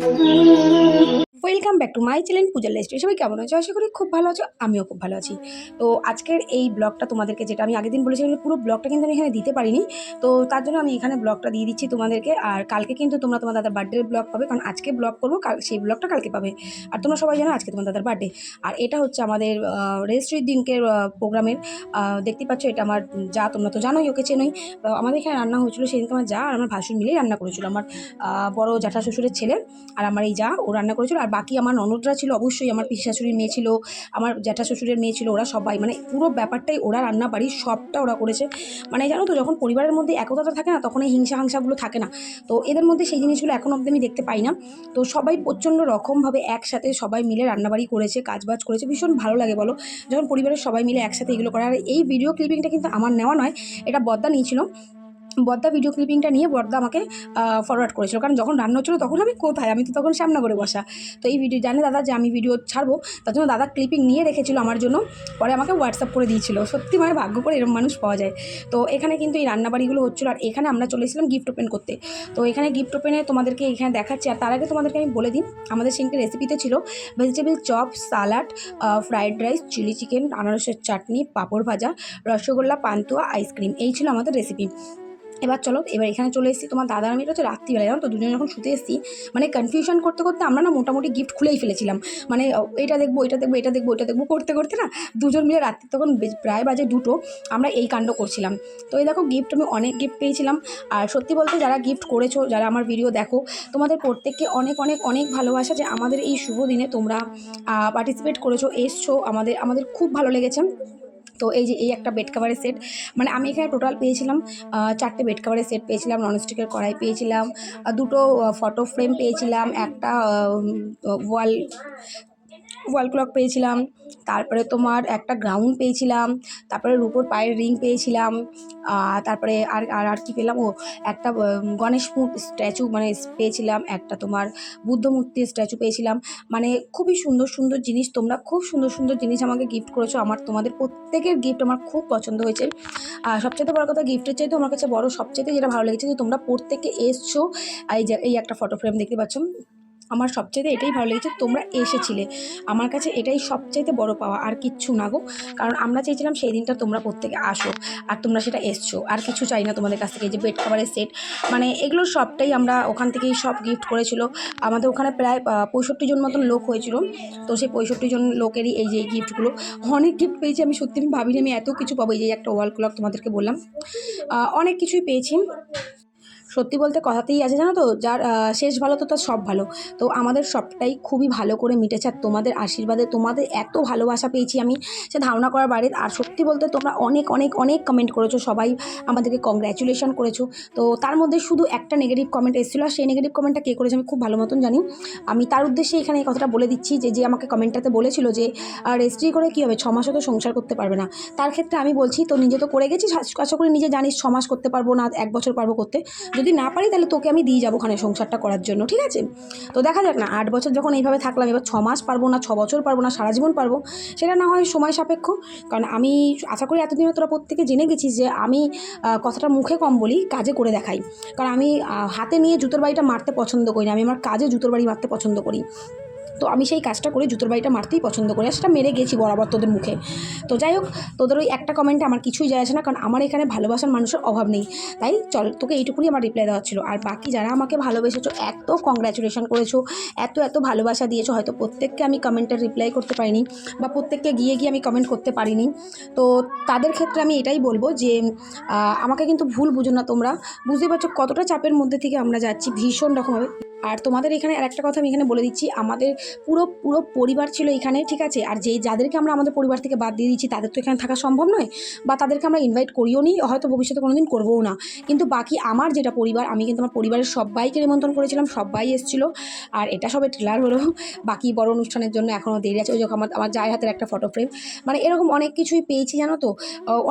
嗯 welcome back to my channel Puja লাইস্ট সবাই কেমন আছো? আশা করি খুব ভালো আছো, আমিও খুব ভালো আছি। তো আজকের এই ব্লগটা তোমাদেরকে, যেটা আমি আগের দিন বলেছিলাম পুরো ব্লগটা কিন্তু আমি এখানে দিতে পারিনি, তো তার জন্য আমি এখানে ব্লগটা দিয়ে দিচ্ছি তোমাদেরকে। আর কালকে কিন্তু তোমরা তোমার দাদার বার্থডের ব্লগ পাবে, কারণ আজকে ব্লগ করব, কাল সেই ব্লগটা কালকে পাবে। আর তোমরা সবাই জানো আজকে তোমার দাদার বার্থডে আর এটা হচ্ছে আমাদের রেজিস্ট্রির দিনকের প্রোগ্রামের দেখতে পাচ্ছ এটা আমার যা, তোমরা তো জানোই, ওকে চেনোই। আমাদের এখানে রান্না হয়েছিল সেদিনকে আমার যা আর আমার ভাসুর মিলেই রান্না করেছিল। আমার বড় জ্যাঠা শ্বশুরের ছেলে আর আমার এই যা ও রান্না করেছিল। আর বাকি আমার ননদরা ছিল অবশ্যই, আমার পিসি শাশুড়ির মেয়ে ছিল, আমার জ্যাঠা শ্বশুরের মেয়ে ছিল, ওরা সবাই মানে পুরো ব্যাপারটাই ওরা রান্না বাড়ি সবটা ওরা করেছে। মানে জানো তো, যখন পরিবারের মধ্যে একতাটা থাকে না, তখন এই হিংসা হাংসাগুলো থাকে না। তো এদের মধ্যে সেই জিনিসগুলো এখন অব্দি আমি দেখতে পাই না। তো সবাই প্রচণ্ড রকমভাবে একসাথে সবাই মিলে রান্নাবাড়ি করেছে, কাজবাজ করেছে, ভীষণ ভালো লাগে বলো। যখন পরিবারের সবাই মিলে একসাথে এগুলো করে, আর এই ভিডিও ক্লিপিংটা কিন্তু আমার নেওয়া নয়, এটা বদ্দা নিয়েছিল। বদ্দা ভিডিও ক্লিপিংটা নিয়ে বদ্দা আমাকে ফরওয়ার্ড করেছিল। কারণ যখন রান্না হচ্ছিল তখন আমি কোথায়? আমি তো তখন সামনা করে বসা। তো এই ভিডিও জানে দাদা যে আমি ভিডিও ছাড়বো, তার জন্য দাদা ক্লিপিং নিয়ে রেখেছিল আমার জন্য। পরে আমাকে হোয়াটসঅ্যাপ করে দিয়েছিল। সত্যি মানে ভাগ্য করে এরকম মানুষ পাওয়া যায়। তো এখানে কিন্তু এই রান্নাবাড়িগুলো হচ্ছিল। আর এখানে আমরা চলে এসেছিলাম গিফট ওপেন করতে। তো এখানে গিফট ওপেনে তোমাদেরকে এখানে দেখাচ্ছি। আর তার আগে তোমাদেরকে আমি বলে দিই, আমাদের সিনকে রেসিপিতে ছিল vegetable chop salad fried rice chilli chicken আনারসের চাটনি, পাঁপড় ভাজা, রসগোল্লা, পান্তুয়া আইসক্রিম এই ছিল আমাদের রেসিপি এবার চলো, এবার এখানে চলে এসেছি তোমার দাদা আমি এটা হচ্ছে রাত্রিবেলা জানো তো, দুজন যখন শুতে এসেছি মানে কনফিউশন করতে করতে আমরা না মোটামুটি গিফট খুলেই ফেলেছিলাম। মানে এটা দেখব এটা দেখব এটা দেখব এটা দেখব করতে করতে না দুজন মিলে রাত্রি তখন প্রায় বাজে দুটো, আমরা এই কাণ্ড করছিলাম। তো এই দেখো গিফট আমি অনেক গিফট পেয়েছিলাম। আর সত্যি বলতে যারা গিফট করেছ, যারা আমার ভিডিও দেখো, তোমাদের প্রত্যেককে অনেক অনেক অনেক ভালোবাসা যে আমাদের এই শুভ দিনে তোমরা পার্টিসিপেট করেছ, এসছো, আমাদের আমাদের খুব ভালো লেগেছে। তো এই যে এই একটা বেড কাভারের সেট মানে আমি এখানে টোটাল পেয়েছিলাম চারটে বেড কাভারের সেট পেয়েছিলাম ননস্টিকের কড়াই পেয়েছিলাম দুটো ফটো ফ্রেম পেয়েছিলাম, একটা ওয়াল ওয়াল ক্লক পেয়েছিলাম, তারপরে তোমার একটা গ্রাউন্ড পেয়েছিলাম, তারপরে রূপোর পায়ের রিং পেয়েছিলাম তারপরে আর আর আর কি পেলাম? ও, একটা গণেশ স্ট্যাচু মানে পেয়েছিলাম, একটা তোমার বুদ্ধ মূর্তির স্ট্যাচু পেয়েছিলাম। মানে খুবই সুন্দর সুন্দর জিনিস, তোমরা খুব সুন্দর সুন্দর জিনিস আমাকে গিফট করেছ। আমার, তোমাদের প্রত্যেকের গিফট আমার খুব পছন্দ হয়েছে। আর সবচেয়ে বড় কথা গিফটের চাইতে আমার কাছে বড় সবচেয়ে যেটা ভালো লেগেছে যে তোমরা প্রত্যেকে এসছো, এই একটা ফটো ফ্রেম দেখতে পাচ্ছ। আমার সবচেয়ে এটাই ভালো লেগেছে, তোমরা এসেছিলে। আমার কাছে এটাই সবচাইতে বড় পাওয়া, আর কিচ্ছু না গো। কারণ আমরা চেয়েছিলাম সেই দিনটা তোমরা প্রত্যেকে আসো, আর তোমরা সেটা এসছো। আর কিছু চাই না তোমাদের কাছ থেকে যে বেড কাভারের সেট। মানে এগুলো সবটাই আমরা ওখান থেকেই সব গিফট করেছিল। আমাদের ওখানে প্রায় পঁয়ষট্টি জন মতন লোক হয়েছিল। তো সেই পঁয়ষট্টি জন লোকেরই এই যে গিফটগুলো অনেক গিফট পেয়েছি আমি, সত্যি আমি ভাবিনি আমি এত কিছু পাবো। এই যে একটা ওয়াল ক্লক তোমাদেরকে বললাম। অনেক কিছুই পেয়েছি। সত্যি বলতে কথাতেই আছে, জানো তো? যার শেষ ভালো তো তার সব ভালো। তো আমাদের সবটাই খুবই ভালো করে মিটেছে আর তোমাদের আশীর্বাদে তোমাদের এত ভালোবাসা পেয়েছি আমি, সে ধারণা করার বাইরে আর সত্যি বলতে তোমরা অনেক অনেক অনেক কমেন্ট করেছ, সবাই আমাদেরকে কংগ্র্যাচুলেশন করেছ। তো তার মধ্যে শুধু একটা নেগেটিভ কমেন্ট এসেছিল, আর সেই নেগেটিভ কমেন্টটা কে করেছে আমি খুব ভালো মতন জানি। আমি তার উদ্দেশ্যে এখানে এই কথাটা বলে দিচ্ছি যে যে আমাকে কমেন্টটাতে বলেছিল যে রেজিস্ট্রি করে কী হবে? ছ মাসও তো সংসার করতে পারবে না। তার ক্ষেত্রে আমি বলছি, তো নিজে তো করে গেছি আশা করি নিজে জানিস, ছ মাস করতে পারব না, এক বছর পারব করতে। যদি না পারি তাহলে তোকে আমি দিয়ে যাব ওখানে সংসারটা করার জন্য, ঠিক আছে? তো দেখা যাক না, আট বছর যখন এইভাবে থাকলাম, এবার ছ মাস পারব না, ছ বছর পারব না, সারা জীবন পারব, সেটা না হয় সময় সাপেক্ষ। কারণ আমি আশা করি এতদিনে তোরা প্রত্যেকে জেনে গেছিস যে আমি কথাটা মুখে কম বলি, কাজে করে দেখাই। কারণ আমি হাতে নিয়ে জুতোর বাড়িটা মারতে পছন্দ করি না, আমি আমার কাজে জুতোর বাড়ি মারতে পছন্দ করি। তো আমি সেই কাজটা করে, জুতোর বাড়িটা মারতেই পছন্দ করি, আর সেটা মেরে গেছি বরাবর তোদের মুখে। তো যাই হোক, তোদের ওই একটা কমেন্টে আমার কিছুই যায় আসে না, কারণ আমার এখানে ভালোবাসার মানুষের অভাব নেই। তাই চল, তোকে এইটুকুনি আমার রিপ্লাই দেওয়া ছিল আর বাকি যারা আমাকে ভালোবেসেছো, এত কংগ্র্যাচুলেশন করেছ, এত এত ভালোবাসা দিয়েছ, হয়তো প্রত্যেককে আমি কমেন্টের রিপ্লাই করতে পারিনি, বা প্রত্যেককে গিয়ে গিয়ে আমি কমেন্ট করতে পারিনি। তো তাদের ক্ষেত্রে আমি এটাই বলব যে আমাকে কিন্তু ভুল বুঝো না তোমরা। বুঝতে পারছ কতটা চাপের মধ্যে থেকে আমরা যাচ্ছি, ভীষণ রকমভাবে। আর তোমাদের এখানে আর একটা কথা আমি এখানে বলে দিচ্ছি, আমাদের পুরো পুরো পরিবার ছিল এখানে, ঠিক আছে? আর যেই, যাদেরকে আমরা আমাদের পরিবার থেকে বাদ দিয়ে দিচ্ছি, তাদের তো এখানে থাকা সম্ভব নয়, বা তাদেরকে আমরা ইনভাইট করিও নি, হয়তো ভবিষ্যতে কোনো দিন করবোও না। কিন্তু বাকি আমার যেটা পরিবার, আমি কিন্তু আমার পরিবারের সবাইকে নিমন্ত্রণ করেছিলাম, সবাই এসেছিল, আর এটা সবে ট্রেলার হলো। বাকি বড় অনুষ্ঠানের জন্য এখনও দেরি আছে, ওই যখন আমার আমার জায়ের হাতের একটা ফটো ফ্রেম মানে এরকম অনেক কিছুই পেয়েছি, জানো তো?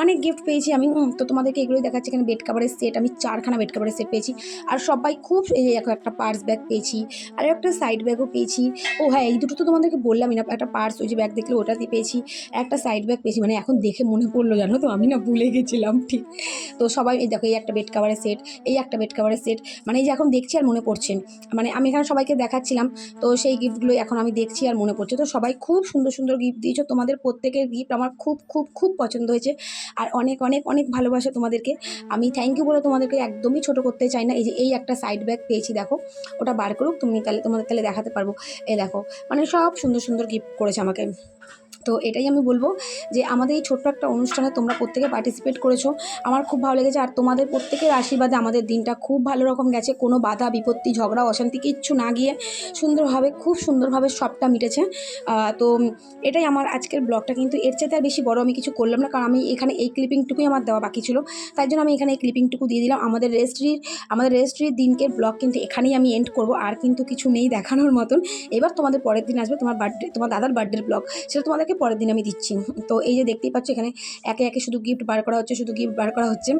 অনেক গিফট পেয়েছি আমি তো তোমাদেরকে এগুলোই দেখাচ্ছি, এখানে বেড কাভারের সেট আমি চারখানা বেড কাভারের সেট পেয়েছি। আর সবাই খুব, এই একটা পার্স ব্যাগ ব্যাগ পেয়েছি। আর একটা সাইড ব্যাগও পেয়েছি। ও হ্যাঁ এই দুটো তো তোমাদেরকে বললামই না, একটা পার্স ওই যে ব্যাগ দেখলে ওটা দিয়ে পেয়েছি। একটা সাইড ব্যাগ পেয়েছি মানে এখন দেখে মনে পড়ল জানো তো, আমি না ভুলে গেছিলাম ঠিক। তো সবাই, এই দেখো, এই একটা বেড কাভারের সেট এই একটা বেড কাভারের সেট মানে এই যে এখন দেখছি আর মনে পড়ছে। মানে আমি এখানে সবাইকে দেখাচ্ছিলাম, তো সেই গিফটগুলো এখন আমি দেখছি আর মনে পড়ছে। তো সবাই খুব সুন্দর সুন্দর গিফট দিয়েছ, তোমাদের প্রত্যেকের গিফট আমার খুব খুব খুব পছন্দ হয়েছে। আর অনেক অনেক অনেক ভালোবাসা তোমাদেরকে। আমি থ্যাংক ইউ বলে তোমাদেরকে একদমই ছোট করতে চাই না। এই যে এই একটা সাইড ব্যাগ পেয়েছি, দেখো ওটা বার করুক, তুমি তাহলে তোমাদের তাহলে দেখাতে পারব। এ দেখো মানে সব সুন্দর সুন্দর গিফট করেছে আমাকে। তো এটাই আমি বলব যে আমাদের এই ছোট্ট একটা অনুষ্ঠানে তোমরা প্রত্যেকে পার্টিসিপেট করেছ। আমার খুব ভালো লেগেছে, আর তোমাদের প্রত্যেকের আশীর্বাদে আমাদের দিনটা খুব ভালো রকম গেছে। কোনো বাধা, বিপত্তি, ঝগড়া, অশান্তি কিচ্ছু না গিয়ে সুন্দরভাবে, খুব সুন্দরভাবে সবটা মিটেছে। তো এটাই আমার আজকের ব্লগটা। কিন্তু এর চাইতে আর বেশি বড় আমি কিছু করলাম না, কারণ আমি এখানে এই ক্লিপিংটুকুই আমার দেওয়া বাকি ছিল। তাই জন্য আমি এখানে এই ক্লিপিংটুকু দিয়ে দিলাম। আমাদের রেজিস্ট্রির আমাদের রেজিস্ট্রির দিনকের ব্লগ কিন্তু এখানেই আমি এন্ড করব, আর কিন্তু কিছু নেই দেখানোর মতন। এবার তোমাদের পরের দিন আসবে তোমার বার্থডে তোমার দাদার বার্থডের ব্লগ সেটা তোমাদেরকে পরের দিন আমি দিচ্ছি। তো এই যে দেখতেই পাচ্ছ এখানে একে একে শুধু গিফট বার করা হচ্ছে, শুধু গিফট বার করা হচ্ছে।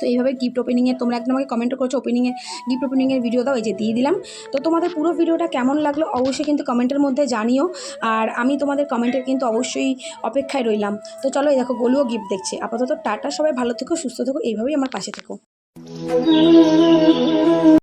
তো এইভাবে গিফট ওপেনিংয়ে তোমরা একদম আমাকে কমেন্ট করেছ ওপেনিংয়ে গিফট ওপেনিংয়ের ভিডিও দাও, এই যে দিয়ে দিলাম। তো তোমাদের পুরো ভিডিওটা কেমন লাগল অবশ্যই কিন্তু কমেন্টের মধ্যে জানিও। আর আমি তোমাদের কমেন্টের কিন্তু অবশ্যই অপেক্ষায় রইলাম। তো চলো এই দেখো গোলুও গিফট দেখছে। আপাতত টাটা সবাই, ভালো থেকো, সুস্থ থেকো, এইভাবেই আমার পাশে থেকো।